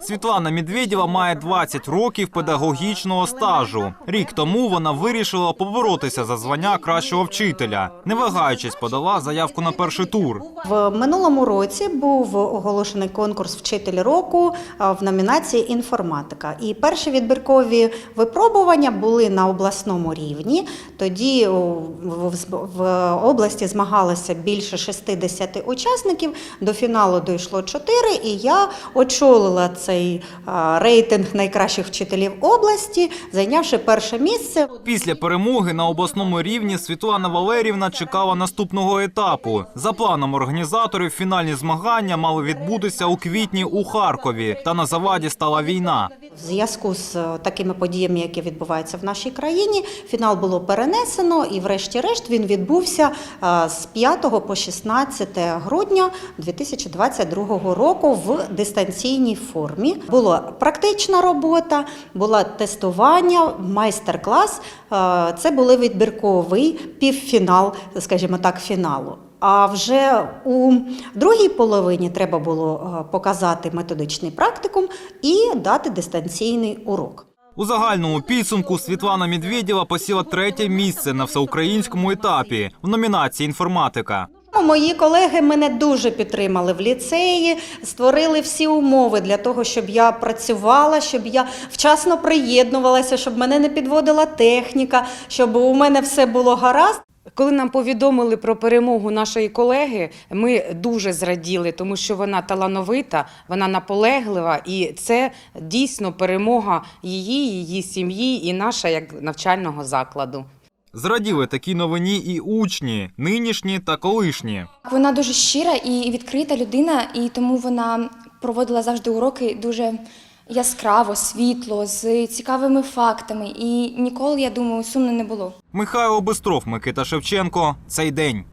Світлана Медведєва має 20 років педагогічного стажу. Рік тому вона вирішила поборотися за звання кращого вчителя. Не вагаючись, подала заявку на перший тур. В минулому році був оголошений конкурс Вчитель року в номінації інформатика. І перші відбіркові випробування були на обласному рівні. Тоді в, області змагалося більше 60 учасників. До фіналу дійшло 4, і я очолила цей рейтинг найкращих вчителів області, зайнявши перше місце. Після перемоги на обласному рівні Світлана Валерівна чекала наступного етапу. За планом організаторів, фінальні змагання мали відбутися у квітні у Харкові. Та на заваді стала війна. В зв'язку з е, такими подіями, які відбуваються в нашій країні, фінал було перенесено, і, врешті-решт, він відбувся е, з 5 по 16 грудня 2022 року в дистанційній формі. Була практична робота, було тестування, майстер-клас. Е, Це були відбірковий півфінал, скажімо так, фіналу. А вже у другій половині треба було е, показати методичний практикум і дати дистанційний урок. У загальному підсумку Світлана Медведєва посіла третє місце на всеукраїнському етапі в номінації інформатика. Ну, Мої колеги мене дуже підтримали в ліцеї, створили всі умови для того, щоб я працювала, щоб я вчасно приєднувалася, щоб мене не підводила техніка, щоб у мене все було гаразд. Коли нам повідомили про перемогу нашої колеги, ми дуже зраділи, тому що вона талановита, вона наполеглива, і це дійсно перемога її, її сім'ї і наша як навчального закладу. Зраділи такі новині і учні, нинішні та колишні. Вона дуже щира і відкрита людина, і тому вона проводила завжди уроки дуже яскраво, світло, з цікавими фактами. І ніколи, я думаю, сумно не було. Михайло Бистров, Микита Шевченко. Цей день.